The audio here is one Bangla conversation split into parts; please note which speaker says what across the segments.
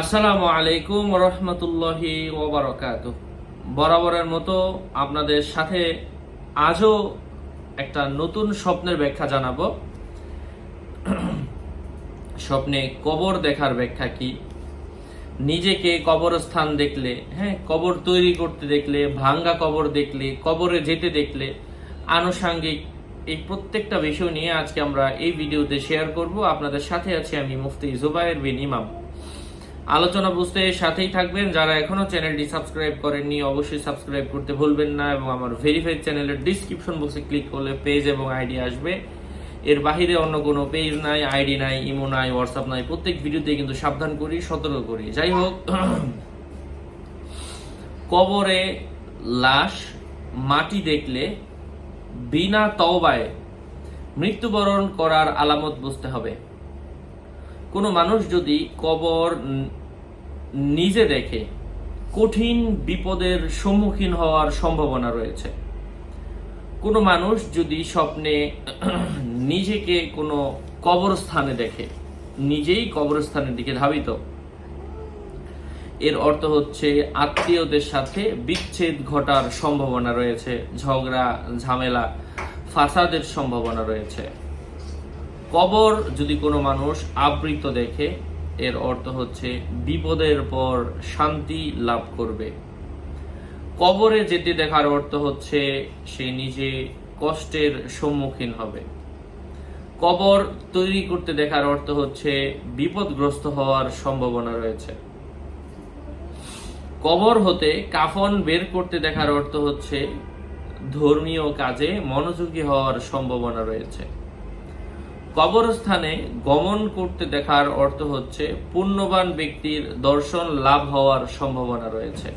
Speaker 1: আসসালামু আলাইকুম রহমতুল্লাহি ওবরাকাত বরাবরের মতো আপনাদের সাথে আজও একটা নতুন স্বপ্নের ব্যাখ্যা জানাব। স্বপ্নে কবর দেখার ব্যাখ্যা কি? নিজেকে কবরস্থান দেখলে হ্যাঁ কবর তৈরি করতে দেখলে, ভাঙ্গা কবর দেখলে, কবরে যেতে দেখলে, আনুষাঙ্গিক এই প্রত্যেকটা বিষয় নিয়ে আজকে আমরা এই ভিডিওতে শেয়ার করব। আপনাদের সাথে আছি আমি মুফতি জুবায়ের বিন ইমাম। আলোচনা বুঝতে সাথেই থাকবেন। যারা এখনও চ্যানেলটি সাবস্ক্রাইব করেননি, অবশ্যই সাবস্ক্রাইব করতে ভুলবেন না এবং আমার ভেরিফাইড চ্যানেলের ডিসক্রিপশন বক্সে ক্লিক করলে পেজ এবং আইডি আসবে। এর বাহিরে অন্য কোনো পেজ নাই আইডি নাই ইমো নাই হোয়াটসঅ্যাপ নাই। প্রত্যেক ভিডিওতে কিন্তু সাবধান করি, সতর্ক করি। যাই হোক, কবরে লাশ, মাটি দেখলে বিনা তওবায় মৃত্যুবরণ করার আলামত বুঝতে হবে। কোনো মানুষ যদি কবর নিজে দেখে কঠিন বিপদের সম্মুখীন হওয়ার সম্ভাবনা রয়েছে। কোনো মানুষ যদি স্বপ্নে নিজেকে কোনো কবরস্থানে দেখে, নিজেই কবরস্থানের দিকে ধাবিত, এর অর্থ হচ্ছে আত্মীয়দের সাথে বিচ্ছেদ ঘটার সম্ভাবনা রয়েছে, ঝগড়া, ঝামেলা, ফাসাদের সম্ভাবনা রয়েছে। কবর যদি কোনো মানুষ আবৃত দেখে এর অর্থ হচ্ছে বিপদের পর শান্তি লাভ করবে। কবরে যেতে দেখার অর্থ হচ্ছে সে নিজে কষ্টের সম্মুখীন হবে। কবর তৈরি করতে দেখার অর্থ হচ্ছে বিপদগ্রস্ত হওয়ার সম্ভাবনা রয়েছে। কবর হতে কাফন বের করতে দেখার অর্থ হচ্ছে ধর্মীয় কাজে মনোযোগী হওয়ার সম্ভাবনা রয়েছে। কবরস্থানে গমন করতে দেখার অর্থ হচ্ছে পুণ্যবান ব্যক্তির দর্শন লাভ হওয়ার সম্ভাবনা রয়েছে।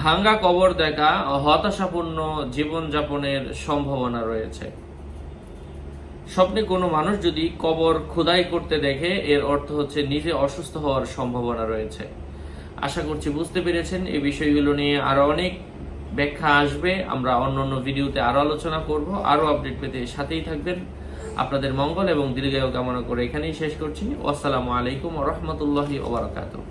Speaker 1: ভাঙ্গা কবর দেখা হতাশাপূর্ণ জীবনযাপনের সম্ভাবনা রয়েছে। স্বপ্নে কোনো মানুষ যদি কবর খোদাই করতে দেখে, এর অর্থ হচ্ছে নিজে অসুস্থ হওয়ার সম্ভাবনা রয়েছে। আশা করছি বুঝতে পেরেছেন, এই বিষয়গুলো নিয়ে আরও অনেক ব্যাখ্যা আসবে। আমরা অন্য অন্য ভিডিওতে আরও আলোচনা করব, আরও আপডেট পেতে সাথেই থাকবেন। আপনাদের মঙ্গল এবং দীর্ঘায়ু কামনা করে এখানেই শেষ করছি। আসসালামু আলাইকুম রহমতুল্লাহি ওবরাকাতুহ